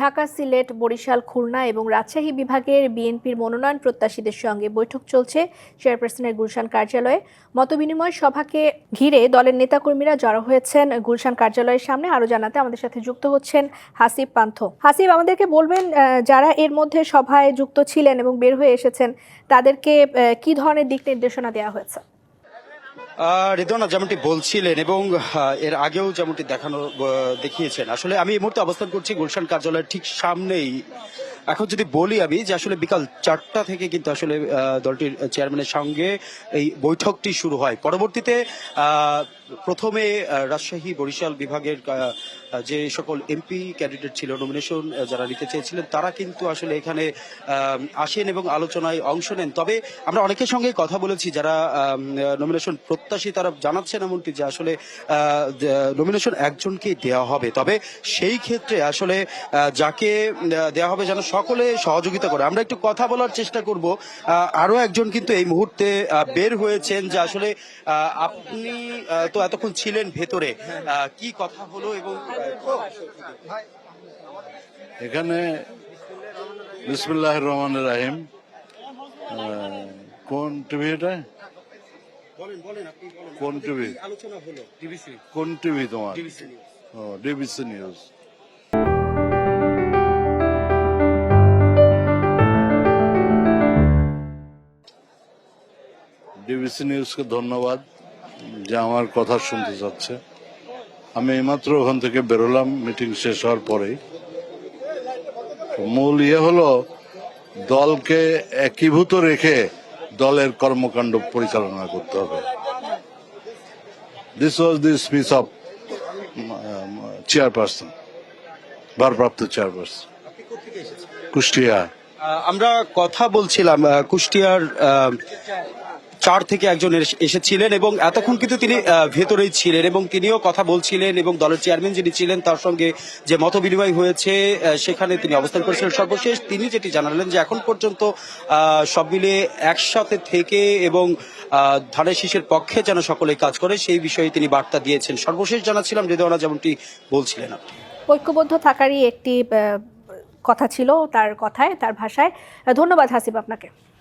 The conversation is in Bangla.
ঢাকা, সিলেট, বরিশাল, খুলনা এবং রাজশাহী বিভাগের বিএনপির মনোনয়ন প্রত্যাশীদের সঙ্গে বৈঠক চলছে চেয়ারপারসনের গুলশান কার্যালয়ে। মতবিনিময় সভাকে ঘিরে দলের নেতাকর্মীরা জড়ো হয়েছেন গুলশান কার্যালয়ের সামনে। আরও জানাতে আমাদের সাথে যুক্ত হচ্ছেন হাসিব পান্থ। হাসিব, আমাদেরকে বলবেন যারা এর মধ্যে সভায় যুক্ত ছিলেন এবং বের হয়ে এসেছেন, তাদেরকে কি ধরনের দিক নির্দেশনা দেওয়া হয়েছে? রিদওয়ানা যেমনটি বলছিলেন এবং এর আগেও যেমনটি দেখানো দেখিয়েছেন। আসলে আমি এই মুহূর্তে অবস্থান করছি গুলশান কার্যালয়ের ঠিক সামনেই। এখন যদি বলি আমি যে আসলে বিকাল চারটা থেকে কিন্তু আসলে দলটির চেয়ারম্যানের সঙ্গে এই বৈঠকটি শুরু হয়। পরবর্তীতে প্রথমে রাজশাহী বরিশাল বিভাগের যে সকল এমপি ক্যান্ডিডেট ছিল নমিনেশন যারা নিতে চেয়েছিলেন তারা কিন্তু আসলে এখানে আসেন এবং আলোচনায় অংশ নেন। তবে আমরা অনেকের সঙ্গে কথা বলেছি যারা নমিনেশন প্রত্যাশী তারা জানাচ্ছেন এমনটি যে আসলে নমিনেশন একজনকেই দেওয়া হবে। তবে সেই ক্ষেত্রে আসলে যাকে দেওয়া হবে যেন সকলে সহযোগিতা করে। আমরা একটু কথা বলার চেষ্টা করব। আহ, আরও একজন কিন্তু এই মুহূর্তে বের হয়েছেন যে আসলে আপনি তো এতক্ষণ ছিলেন ভেতরে। কি কথা হলো এবং এখানে বিসমুল্লাহ রহমান রাহিম। কোন টিভি এটা? বলেন বলেন আপনি বলেন। কোন টিভি? আলোচনা হলো? ডিবিসি কোন টিভি তোমার? ও ডিবিসি নিউজ। ডিবিসি নিউজকে ধন্যবাদ। যে আমার কথা শুনতে চাচ্ছে আমি এইমাত্র ওখান থেকে বেরোলাম মিটিং শেষ হওয়ার পরেই। মূল ইয়ে হলো, দলকে একীভূত রেখে দলের কর্মকাণ্ড পরিচালনা করতে হবে। This was the speech of chairperson ভারপ্রাপ্ত চেয়ারপারসন কুষ্টিয়া। আমরা কথা বলছিলাম কুষ্টিয়ার চার থেকে একজন এস- এসেছিলেন এবং এতক্ষণ কিন্তু তিনি ভেতরেই ছিলেন এবং তিনিও কথা বলছিলেন এবং দলের চেয়ারম্যান যিনি ছিলেন তার সঙ্গে যে মত বিনিময় হয়েছে সেখানে তিনি অবস্থান করেছিলেন। সর্বশেষ তিনি যেটি জানালেন যে এখন পর্যন্ত সব মিলে একসাথে থেকে এবং ধানের শীষের পক্ষে যেন সকলে কাজ করে, সেই বিষয়ে তিনি বার্তা দিয়েছেন। সর্বশেষ জানাচ্ছিলাম হৃদয়না যেমনটি বলছিলেন ঐক্যবদ্ধ থাকারই একটি কথা ছিল তার কথায়, তার ভাষায়। ধন্যবাদ হাসিব আপনাকে।